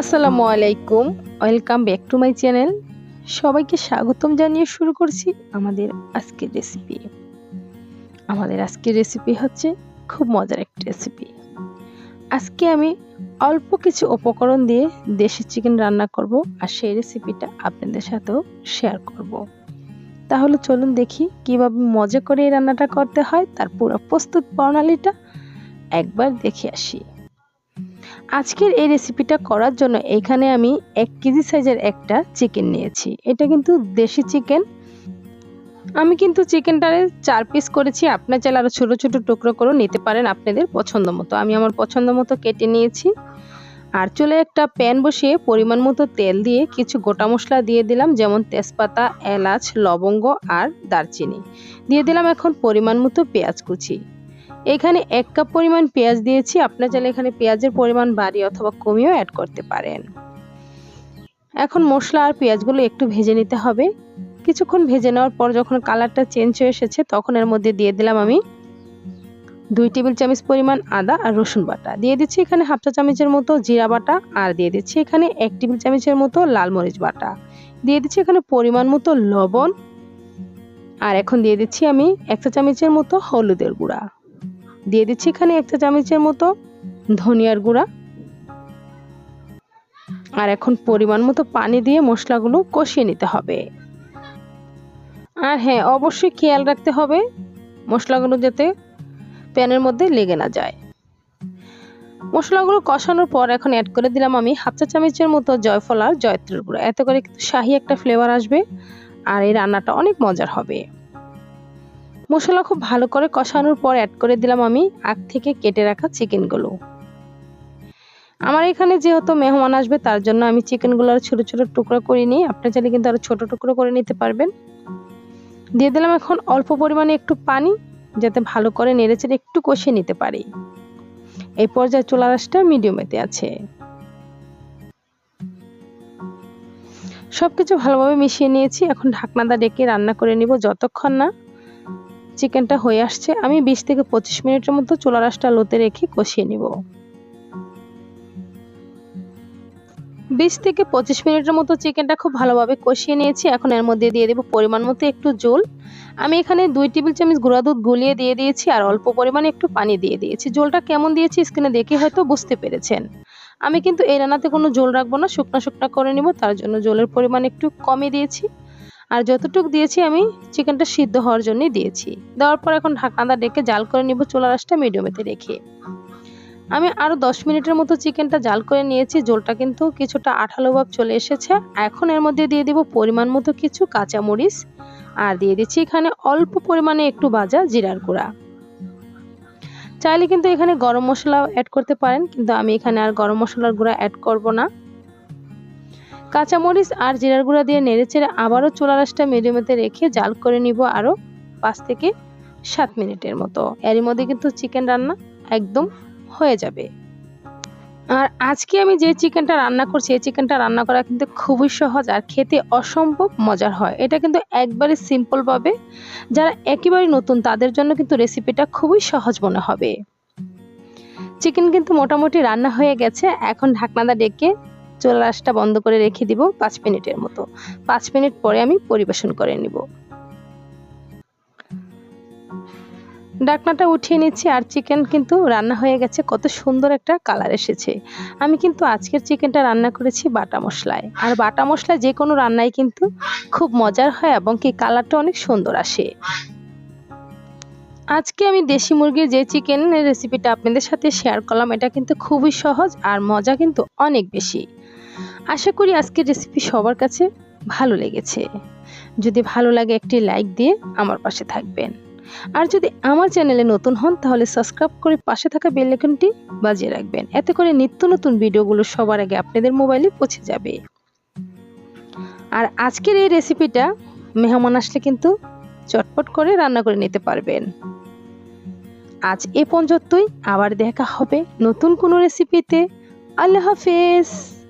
আসসালামু আলাইকুম, welcome back to my channel. সবাইকে স্বাগতম জানিয়ে শুরু করছি আমাদের আজকের রেসিপি আমাদের আজকের রেসিপি হচ্ছে খুব মজার একটি রেসিপি আজকে আমি অল্প কিছু উপকরণ দিয়ে দেশি চিকেন রান্না করব আর সেই রেসিপিটা আপনাদের সাথেও শেয়ার করব। তাহলে চলুন দেখি কীভাবে মজা করে এই রান্নাটা করতে হয়, তার পুরো প্রস্তুত প্রণালীটা একবার দেখে আসি। আজকের এই রেসিপিটা করার জন্য এখানে আমি এক কেজি সাইজের একটা চিকেন নিয়েছি। এটা কিন্তু দেশি চিকেন আমি কিন্তু চিকেনটারে চার পিস করেছি। আপনার চাইলে আরও ছোটো ছোটো টুকরো করে নিতে পারেন আপনাদের পছন্দ মতো। আমি আমার পছন্দ মতো কেটে নিয়েছি। আর চলে একটা প্যান বসিয়ে পরিমাণ মতো তেল দিয়ে কিছু গোটা মশলা দিয়ে দিলাম, যেমন তেজপাতা, এলাচ, লবঙ্গ আর দারচিনি। দিয়ে দিলাম এখন পরিমাণ মতো পেঁয়াজ কুচি। এখানে এক কাপ পরিমাণ পেঁয়াজ দিয়েছি। আপনার চাইলে এখানে পেঁয়াজের পরিমাণ বাড়িয়ে অথবা কমিয়েও অ্যাড করতে পারেন। এখন মশলা আর পেঁয়াজগুলো একটু ভেজে নিতে হবে। কিছুক্ষণ ভেজে নেওয়ার পর যখন কালারটা চেঞ্জ হয়ে এসেছে, তখন এর মধ্যে দিয়ে দিলাম আমি দুই টেবিল চামচ পরিমাণ আদা আর রসুন বাটা। দিয়ে দিচ্ছি এখানে হাফ চা চামচের মতো জিরা বাটা আর দিয়ে দিচ্ছি এখানে এক টেবিল চামচের মতো লাল মরিচ বাটা। দিয়ে দিচ্ছি এখানে পরিমাণ মতো লবণ। আর এখন দিয়ে দিচ্ছি আমি এক চা চামচের মতো হলুদের গুঁড়া। দিয়ে দিচ্ছি এখানে এক চা চামচের মতো ধনিয়ার গুঁড়া। আর এখন পরিমাণ মতো পানি দিয়ে মশলাগুলো কষিয়ে নিতে হবে। আর হ্যাঁ অবশ্যই খেয়াল রাখতে হবে মশলাগুলো যাতে প্যানের মধ্যে লেগে না যায়। মশলাগুলো কষানোর পর এখন অ্যাড করে দিলাম আমি হাফ চা চামচের মতো জয়ফল আর জয়ত্রের গুঁড়ো। এত করে কিন্তু শাহি একটা ফ্লেভার আসবে আর এই রান্নাটা অনেক মজার হবে। মশলা খুব ভালো করে কষানোর পর অ্যাড করে দিলাম আমি আগ থেকে কেটে রাখা চিকেনগুলো আমার এখানে যেহেতু মেহমান আসবে, তার জন্য আমি চিকেনগুলো আর ছোটো ছোটো টুকরো করে নিই। আপনার চাইলে কিন্তু আরও ছোটো টুকরো করে নিতে পারবেন। দিয়ে দিলাম এখন অল্প পরিমাণে একটু পানি, যাতে ভালো করে নেড়েচেড়ে একটু কষিয়ে নিতে পারি। এই পর্যায়ে চুলা রাসটা মিডিয়ামেতে আছে। সব কিছু ভালোভাবে মিশিয়ে নিয়েছি। এখন ঢাকনাদা ডেকে রান্না করে নিব যতক্ষণ না চিকেনটা হয়ে আসছে, আমি বিশ থেকে পঁচিশ মিনিটের মতো চুলা রাসটা লোতে রেখে কষিয়ে নিব। বিশ থেকে পঁচিশ মিনিটের মতো চিকেনটা খুব ভালোভাবে কষিয়ে নিয়েছি, এখন এর মধ্যে দিয়ে দেবো পরিমাণ মতো একটু জল। আমি এখানে দুই টেবিল চামচ গুঁড়া দুধ গুলিয়ে দিয়ে দিয়েছি আর অল্প পরিমাণে একটু পানি দিয়ে দিয়েছি। জলটা কেমন দিয়েছি স্ক্রিনে দেখে হয়তো বুঝতে পেরেছেন। আমি কিন্তু এই রান্নাতে কোনো জল রাখব না, শুকনো শুকনো করে নিব, তার জন্য জলের পরিমাণ একটু কমে দিয়েছি। আর যতটুকু দিয়েছি আমি চিকেনটা সিদ্ধ হওয়ার জন্যই দিয়েছি। দেওয়ার পর এখন ঢাকনাটা ডেকে জাল করে নিব চুলা রাসটা মিডিয়ামেতে রেখে। আমি আরও দশ মিনিটের মতো চিকেনটা জাল করে নিয়েছি জলটা কিন্তু কিছুটা আঠালো ভাব চলে এসেছে। এখন এর মধ্যে দিয়ে দিব পরিমাণ মতো কিছু কাঁচা মরিচ আর দিয়ে দিচ্ছি এখানে অল্প পরিমাণে একটু ভাজা জিরার গুঁড়া। চাইলে কিন্তু এখানে গরম মশলা অ্যাড করতে পারেন, কিন্তু আমি এখানে আর গরম মশলার গুঁড়া অ্যাড করব না। কাঁচামরিচ আর জিরার গুঁড়া দিয়ে নেড়েচেড়ে আবারও চুলা রাসটা মিডিয়ামেতে রেখে জাল করে নিব আরও পাঁচ থেকে সাত মিনিটের মতো। এরই মধ্যে কিন্তু চিকেন রান্না একদম হয়ে যাবে। আর আজকে আমি যে চিকেনটা রান্না করছি, এই চিকেনটা রান্না করা কিন্তু খুবই সহজ আর খেতে অসম্ভব মজার হয়। এটা কিন্তু একবারে সিম্পলভাবে যারা একেবারে নতুন, তাদের জন্য কিন্তু রেসিপিটা খুবই সহজ মনে হবে। চিকেন কিন্তু মোটামুটি রান্না হয়ে গেছে। এখন ঢাকনাদা ডেকে চুলা রাসটা বন্ধ করে রেখে দিব পাঁচ মিনিটের মতো। পাঁচ মিনিট পরে আমি পরিবেশন করে নিব। ডাকনাটা উঠিয়ে নিচ্ছি আর চিকেন কিন্তু রান্না হয়ে গেছে, কত সুন্দর একটা কালার এসেছে। আমি কিন্তু আজকের চিকেনটা রান্না করেছি বাটা মশলায়। আর বাটা মশলা যে কোনো রান্নায় কিন্তু খুব মজার হয় এবং কি কালারটা অনেক সুন্দর আসে। আজকে আমি দেশি মুরগির যে চিকেনের রেসিপিটা আপনাদের সাথে শেয়ার করলাম, এটা কিন্তু খুবই সহজ আর মজা কিন্তু অনেক বেশি। আশা করি আজকের রেসিপি সবার কাছে ভালো লেগেছে। যদি ভালো লাগে একটি লাইক দিয়ে আমার পাশে থাকবেন। আর যদি আমার চ্যানেলে নতুন হন, তাহলে সাবস্ক্রাইব করে পাশে থাকা বেল আইকনটি বাজিয়ে রাখবেন। এতে করে নিত্য নতুন ভিডিওগুলো সবার আগে আপনাদের মোবাইলে পৌঁছে যাবে। আর আজকের এই রেসিপিটা মেহমান আসলে কিন্তু চটপট করে রান্না করে নিতে পারবেন। আজ এ পর্যন্তই। আবার দেখা হবে নতুন কোনো রেসিপিতে আল্লাহ হাফেজ!